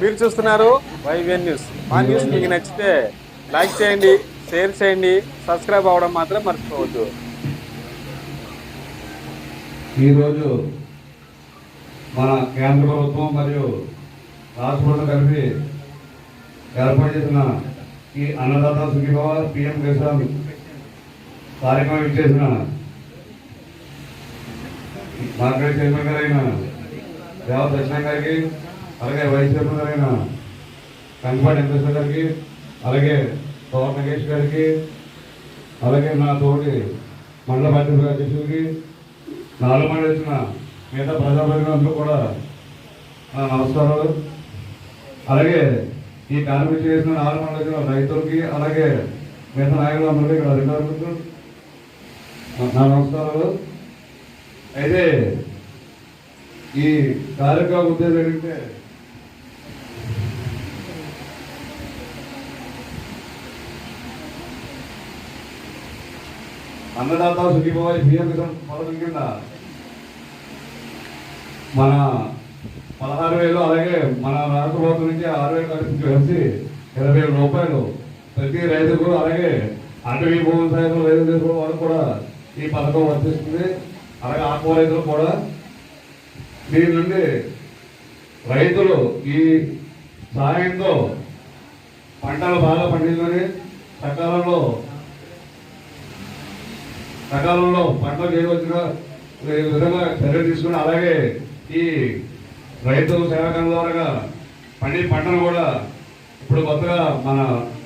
మీరు చూస్తున్నారు YVN news. మా న్యూస్ మీకు నచ్చితే లైక్ చేయండి షేర్ చేయండి సబ్స్క్రైబ్ అవ్వడం మాత్రం మర్చిపోవద్దు. ఈరోజు మన కేంద్ర ప్రభుత్వం మరియు రాష్ట్ర ప్రభుత్వం కలిపి ఏర్పాటు చేసిన ఈ అన్నదాత సుఖీభావ పిఎం కిసాన్ కార్యక్రమం ఇచ్చేసిన మార్కెట్ చైర్మన్ గారైన దేవ దర్శనం గారికి అలాగే వైస్ చైర్మన్ గారైన కంపాటి వెంకటేశ్వర గారికి అలాగే పవన్ నగేష్ గారికి అలాగే నా తోటి మండల పార్టీ అధ్యక్షుడికి నాలుగు మంది వచ్చిన మిగతా ప్రజాప్రతినిధులందరూ కూడా నా నమస్కారాలు. అలాగే ఈ కార్మిక చేసిన నాలుగు మంది వచ్చిన రైతులకి అలాగే మిగతా నాయకులు అందరికీ ఇక్కడ అధికారులకు నా నమస్కారాలు. అయితే ఈ కార్యక్రమం ఉద్దేశం ఏంటంటే అన్నదాత సుఖీభావాయి బియ్యం పథకం కింద మన పదహారు వేలు అలాగే మన రాష్ట్ర ప్రభుత్వం నుంచి ఆరు వేలు కలిసి కలిసి ఇరవై వేల రూపాయలు ప్రతి రైతుకు అలాగే అటవీ భూమి సాయంత్రం రైతు తీసుకున్న వాళ్ళకు కూడా ఈ పథకం వర్తిస్తుంది. అలాగే ఆత్మ రైతులు కూడా దీని నుండి రైతులు ఈ సాయంతో పంటలు బాగా పండించుకొని సకాలంలో సకాలంలో పంటలు చేయవచ్చిన విధంగా చర్యలు తీసుకుని అలాగే ఈ రైతు సేవకం ద్వారా పండి పంటను కూడా ఇప్పుడు కొత్తగా మన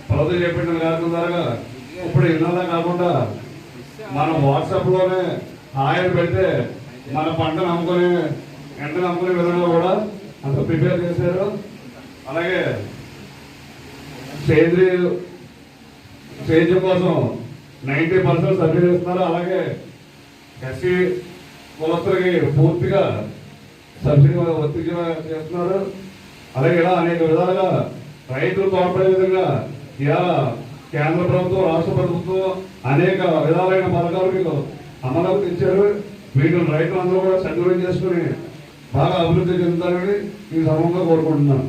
ప్రభుత్వం చేపట్టిన కార్యక్రమం ద్వారా ఇప్పుడు ఇళ్ళలా కాకుండా మనం వాట్సాప్లోనే ఆయన పెడితే మన పంటను అమ్ముకునే ఎండను అమ్ముకునే విధంగా కూడా అంత ప్రిపేర్ చేశారు. అలాగే సేంద్రియ సేద్యం కోసం నైంటీ పర్సెంట్ సర్వే చేస్తున్నారు. అలాగే ఎస్సీ కులస్తులకి పూర్తిగా సబ్సిడీ వర్తించ చేస్తున్నారు. అలాగే ఇలా అనేక విధాలుగా రైతులు తోడ్పడే విధంగా ఇలా కేంద్ర ప్రభుత్వం రాష్ట్ర ప్రభుత్వం అనేక విధాలైన పథకాలు మీకు అమలులోకి ఇచ్చారు. వీటిని రైతులందరూ కూడా సద్వినియోగం చేసుకుని బాగా అభివృద్ధి చెందుతారని ఈ సమయంలో కోరుకుంటున్నాను.